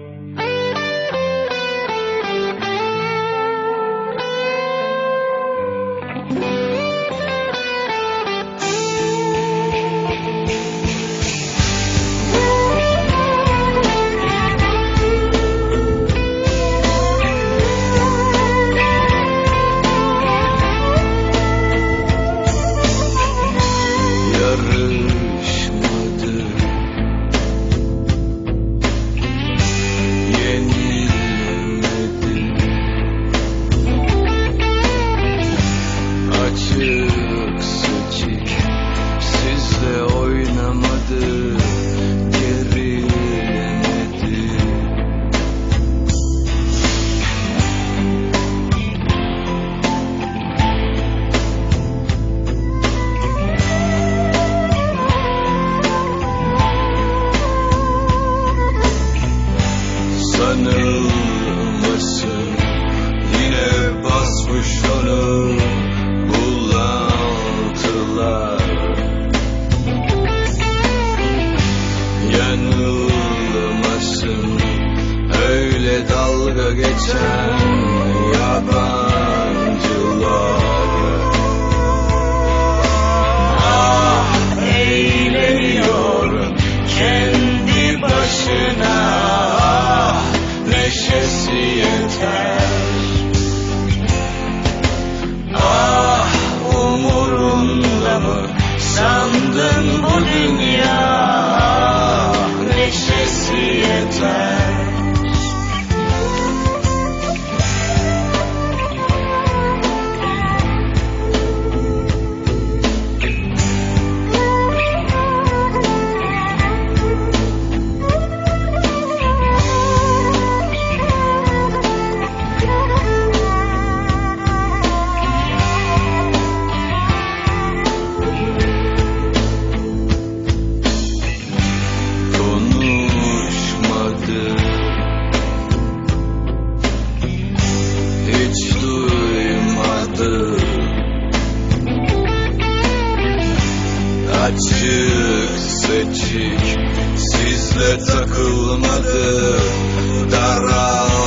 Thank you. Neşesi yeter. Ah umurunda mı? Sandın bu dünya. Ah, neşesi yeter Açık seçik sizle takılmadı Dara